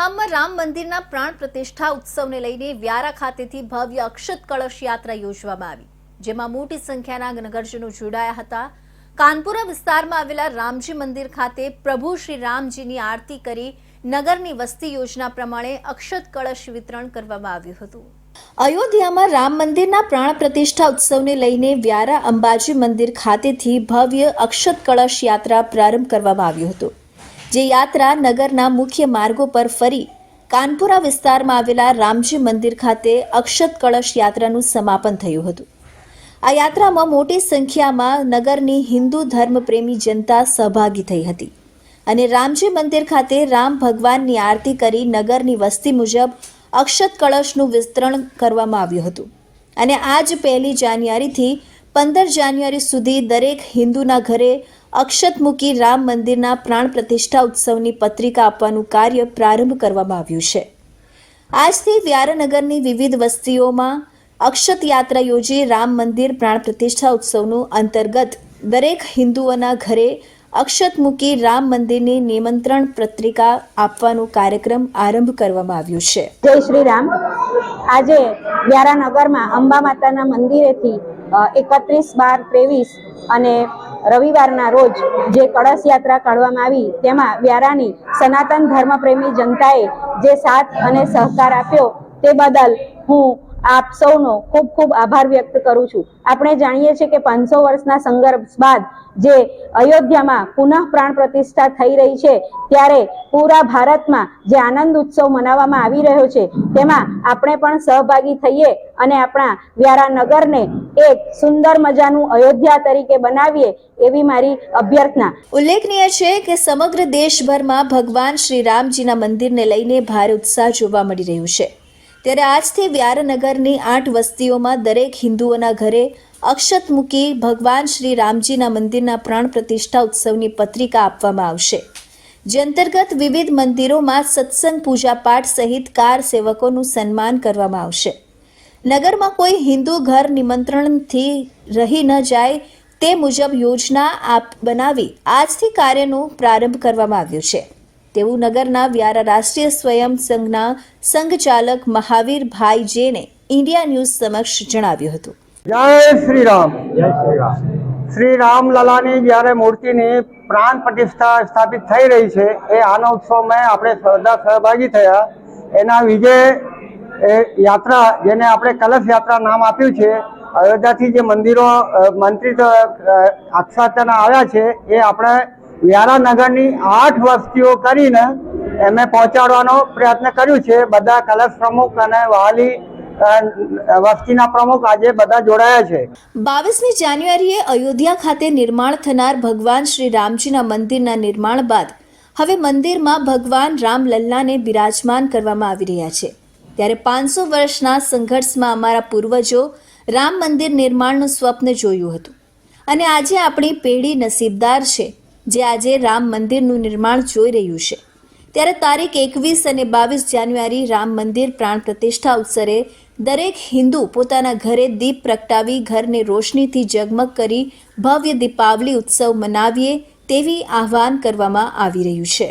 અયોધ્યાધામમાં રામ મંદિરના પ્રાણ પ્રતિષ્ઠા ઉત્સવને લઈને વ્યારા ખાતેથી ભવ્ય અક્ષત કળશ યાત્રા યોજવામાં આવી, જેમાં મોટી સંખ્યાના નગરજનો જોડાયા હતા. કાનપુરા વિસ્તારમાં આવેલા રામજી મંદિર ખાતે પ્રભુ શ્રી રામજીની આરતી કરી નગરની વસ્તી યોજના પ્રમાણે અક્ષત કળશ વિતરણ કરવામાં આવ્યું હતું. અયોધ્યામાં રામ મંદિરના પ્રાણ પ્રતિષ્ઠા ઉત્સવને લઈને વ્યારા અંબાજી મંદિર ખાતેથી ભવ્ય અક્ષત કળશ યાત્રા પ્રારંભ કરવામાં આવ્યો હતો. જે યાત્રા નગરના મુખ્ય માર્ગો પર ફરી કાનપુરા વિસ્તારમાં આવેલા રામજી મંદિર ખાતે અક્ષત કળશ યાત્રાનું સમાપન થયું હતું. આ યાત્રામાં મોટી સંખ્યામાં નગરની હિન્દુ ધર્મપ્રેમી જનતા સહભાગી થઈ હતી અને રામજી મંદિર ખાતે રામ ભગવાનની આરતી કરી નગરની વસ્તી મુજબ અક્ષત કળશનું વિસ્તરણ કરવામાં આવ્યું હતું. અને આજ પહેલી જાન્યુઆરીથી પંદર જાન્યુઆરી સુધી દરેક હિન્દુના ઘરે અક્ષત મૂકી રામ મંદિરના પ્રાણ પ્રતિષ્ઠા ઉત્સવની પત્રિકા આપવાનું કાર્ય પ્રારંભ કરવામાં આવ્યું છે. આજથી વ્યારાનગરની વિવિધ વસ્તીઓમાં અક્ષત યાત્રા યોજી રામ મંદિર પ્રાણ પ્રતિષ્ઠા ઉત્સવનું અંતર્ગત દરેક હિન્દુઓના ઘરે અક્ષત મૂકી રામ મંદિરની નિમંત્રણ પત્રિકા આપવાનો કાર્યક્રમ આરંભ કરવામાં આવ્યો છે. જય શ્રી રામ. આજે વ્યારાનગરમાં અંબા માતાના મંદિરેથી એકત્રીસ બાર ત્રેવીસ અને રવિવારના રોજ જે કળશ યાત્રા કાઢવામાં આવી, તેમાં વ્યારાની સનાતન ધર્મપ્રેમી જનતાએ જે સાથ અને સહકાર આપ્યો, તે બદલ હું આપ સૌનો ખૂબ ખૂબ આભાર વ્યક્ત કરું છું. આપણે જાણીએ છીએ કે પાંચસો વર્ષના સંઘર્ષ બાદ જે અયોધ્યામાં પુનઃ પ્રાણ પ્રતિષ્ઠા થઈ રહી છે, ત્યારે પૂરા ભારતમાં જે આનંદ ઉત્સવ મનાવવામાં આવી રહ્યો છે, તેમાં આપણે પણ સહભાગી થઈએ અને આપણા વ્યારા નગરને એક સુંદર મજાનું અયોધ્યા તરીકે બનાવીએ એવી મારી અભ્યર્થના. ઉલ્લેખનીય છે કે સમગ્ર દેશભરમાં ભગવાન શ્રી રામજીના મંદિરને લઈને ભારે ઉત્સાહ જોવા મળી રહ્યું છે. ત્યારે આજથી વ્યારનગરની આઠ વસ્તીઓમાં દરેક હિન્દુઓના ઘરે અક્ષત મૂકી ભગવાન શ્રી રામજીના મંદિરના પ્રાણ પ્રતિષ્ઠા ઉત્સવની પત્રિકા આપવામાં આવશે. જે અંતર્ગત વિવિધ મંદિરોમાં સત્સંગ, પૂજાપાઠ સહિત કાર સેવકોનું સન્માન કરવામાં આવશે. નગરમાં કોઈ હિન્દુ ઘર નિમંત્રણથી રહી ન જાય તે મુજબ યોજના આપ બનાવી આજથી કાર્યનો પ્રારંભ કરવામાં આવ્યો છે. તેવું નગરના વ્યારા રાષ્ટ્રીય સ્વયં સંઘના સંઘચાલક મહાવીર ભાઈ જેને ઇન્ડિયા ન્યૂઝ સમક્ષ જણાવ્યું હતું. જય શ્રી રામ શ્રી રામ લલાની જ્યારે મૂર્તિની પ્રાણ પ્રતિષ્ઠા સ્થાપિત થઈ રહી છે, એ આનો ઉત્સવમાં આપણે બધા સહભાગી થયા. એના વિજય યાત્રા, જેને આપણે કલશ યાત્રા નામ આપ્યું છે, અયોધ્યાથી જે મંદિરો મંત્રી અક્ષાતના આવ્યા છે, એ આપણે વ્યારા નગરની આઠ વસ્તીઓ કરીને એમને પહોંચાડવાનો પ્રયત્ન કર્યું છે. બધા કલશ પ્રમુખ અને વાલી પ્રમુખ આજે બધા જોડાયા છે. બાવીસમી જાન્યુઆરીએ અયોધ્યા ખાતે નિર્માણ થનાર ભગવાન શ્રી રામજીના મંદિરના નિર્માણ બાદ હવે મંદિરમાં ભગવાન રામલલ્લાને બિરાજમાન કરવામાં આવી રહ્યા છે. ત્યારે પાંચસો વર્ષના સંઘર્ષમાં અમારા પૂર્વજો રામ મંદિર નિર્માણનું સ્વપ્ન જોયું હતું. અને આજે આપણી પેઢી નસીબદાર છે. જે આજે રામ મંદિરનું નિર્માણ જોઈ રહ્યું છે. ત્યારે તારીખ એકવીસ અને બાવીસ જાન્યુઆરી રામ મંદિર પ્રાણ પ્રતિષ્ઠા અવસરે દરેક હિન્દુ પોતાના ઘરે દીપ પ્રગટાવી, ઘરને રોશનીથી જગમગ કરી, ભવ્ય દીપાવલી ઉત્સવ મનાવીએ તેવી આહવાન કરવામાં આવી રહ્યું છે.